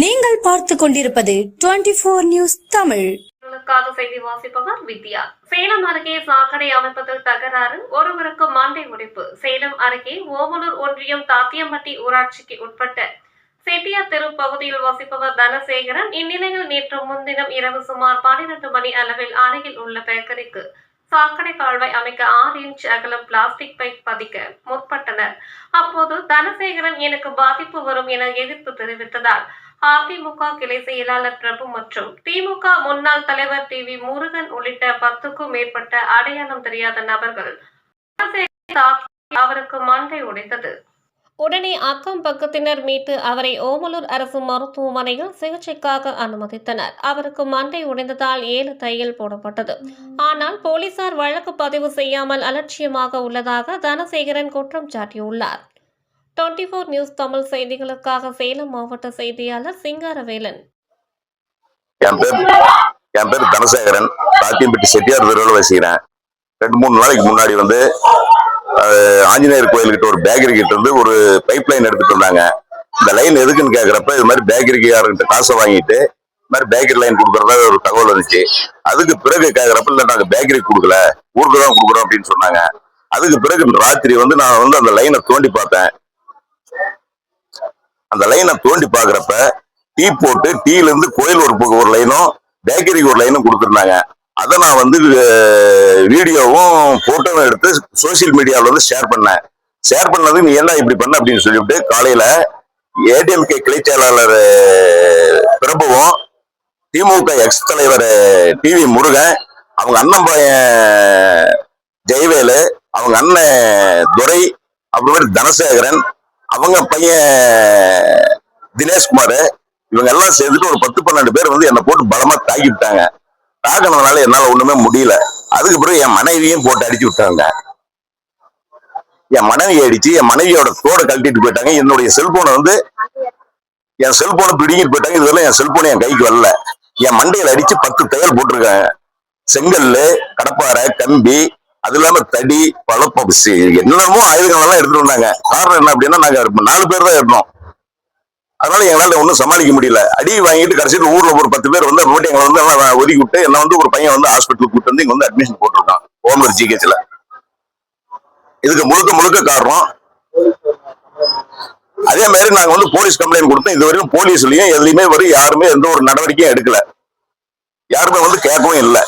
நீங்கள் பார்த்து கொண்டிருப்பது டுவெண்டி போர் நியூஸ் தமிழ். உங்களுக்காக செய்தி வாசிப்பவர் வித்யா. சேலம் அருகே சாக்கடை அமைப்பதில் தகராறு ஒருவருக்கு மண்டை உடைப்பு. சேலம் அருகே ஓமலூர் ஒன்றியம் தாத்தியம்பட்டி ஊராட்சிக்கு உட்பட்ட செட்டியார் தெரு பகுதியில் வசிப்பவர் தனசேகரன் இந்நிலையில் நேற்று முன்தினம் இரவு சுமார் பன்னிரண்டு மணி அளவில் அருகில் உள்ள பேக்கரிக்கு சாக்கடை கால்வாய் அமைக்க ஆறு இன்ச் அகலம் பிளாஸ்டிக் பைப் பதிக்க முற்பட்டனர். அப்போது தனசேகரன் எனக்கு பாதிப்பு வரும் என எதிர்ப்பு தெரிவித்ததால் அதிமுக கிளை செயலாளர் பிரபு மற்றும் திமுக முன்னாள் தலைவர் டி வி முருகன் உள்ளிட்ட பத்துக்கும் மேற்பட்ட அடையாளம் தெரியாத நபர்கள் அவருக்கு மண்டை உடைத்தது. உடனே அக்கம் பக்கத்தினர் மீட்டு அவரை ஓமலூர் அரசு மருத்துவமனையில் சிகிச்சைக்காக அனுமதித்தனர். அவருக்கு மண்டை உடைந்ததால் ஏழு தையல் போடப்பட்டது. ஆனால் போலீசார் வழக்கு பதிவு செய்யாமல் அலட்சியமாக உள்ளதாக தனசேகரன் குற்றம் சாட்டியுள்ளார். டுவெண்ட்டி ஃபோர் நியூஸ் தமிழ் செய்திகளுக்காக சேலம் மாவட்ட செய்தியாளர் சிங்காரவேலன். என் பேர் என் பேர் தனசேகரன். சாத்தியம்பட்டி செட்டியார் தெருவில் வசிக்கிறேன். ரெண்டு மூணு நாளைக்கு முன்னாடி வந்து ஆஞ்சநேயர் கோயில்கிட்ட ஒரு பேக்கரி கிட்ட இருந்து ஒரு பைப் லைன் எடுத்துட்டு வந்தாங்க. இந்த லைன் எதுக்குன்னு கேட்குறப்ப இது மாதிரி பேக்கரிக்காரங்கிட்ட காசை வாங்கிட்டு இது மாதிரி பேக்கரி லைன் கொடுக்குறதா ஒரு தகவல் இருந்துச்சு அதுக்கு பிறகு கேட்குறப்ப இல்லை நாங்கள் பேக்கரி கொடுக்கல. ஊருக்கு தான் கொடுக்குறோம் அப்படின்னு சொன்னாங்க. அதுக்கு பிறகு ராத்திரி வந்து நான் வந்து அந்த லைனை தோண்டி பார்த்தேன். அந்த லைனை தோண்டி பாக்குறப்ப டீ போட்டு டீல இருந்து கோயில் ஒரு ஒரு லைனும் பேக்கரிக்கு ஒரு லைனும் கொடுத்துருந்தாங்க. அதை நான் வந்து வீடியோவும் போட்டோவும் எடுத்து சோசியல் மீடியாவில் வந்து ஷேர் பண்ணேன். ஷேர் பண்ணது நீ என்ன இப்படி பண்ண? அப்படின்னு சொல்லிவிட்டு காலையில ஏடிஎம்கே கிளை செயலாளர் பிரபுவும் திமுக எக்ஸ் தலைவர் டிவி முருகன் அவங்க அண்ணன் பையன் ஜெயவேலு அவங்க அண்ணன் துரை அப்புறமேட்டு தனசேகரன் அவங்க பையன் தினேஷ்குமார் இவங்க எல்லாம் சேர்ந்துட்டு ஒரு பத்து பன்னெண்டு பேர் வந்து என்னை போட்டு பலமா தாக்கி விட்டாங்க. தாக்கினதுனால என்னால ஒண்ணுமே முடியல. அதுக்கு பிறகு என் மனைவியும் போட்டு அடிச்சு விட்டாங்க. என் மனைவி அடிச்சு என் மனைவியோட தோடை கழட்டிட்டு போயிட்டாங்க. என்னுடைய செல்போனை வந்து என் செல்போனை பிடிங்கிட்டு போயிட்டாங்க. இதெல்லாம் என் செல்போன் என் கைக்கு வரல. என் மண்டையில் அடிச்சு பத்து தையல் போட்டிருக்காங்க. செங்கல் கடப்பாறை கம்பி அது இல்லாம தடி பழப்பம் என்னென்னமோ ஆயுதங்கள் எல்லாம் எடுத்துட்டு வந்தாங்க. காரணம் என்ன அப்படின்னா நாங்க நாலு பேர் தான் இருந்தோம். அதனால எங்களால ஒன்றும் சமாளிக்க முடியல. அடி வாங்கிட்டு கடைசியில் ஊர்ல ஒரு பத்து பேர் வந்து போட்டு எங்களை வந்து எல்லாம் ஒதுக்கி விட்டு என்ன வந்து ஒரு பையன் வந்து ஹாஸ்பிட்டலுக்கு கூட்டு வந்து இங்க வந்து அட்மிஷன் போட்டிருக்கான் ஓமர் ஜிஹெச்ல இதுக்கு முழுக்க முழுக்க காரணம் அதே மாதிரி நாங்க வந்து போலீஸ் கம்ப்ளைண்ட் கொடுத்தோம். இது வரைக்கும் போலீஸ்லயும் எதுலயுமே வரும் யாருமே எந்த ஒரு நடவடிக்கையும் எடுக்கல. யாருமே வந்து கேட்கவும் இல்லை.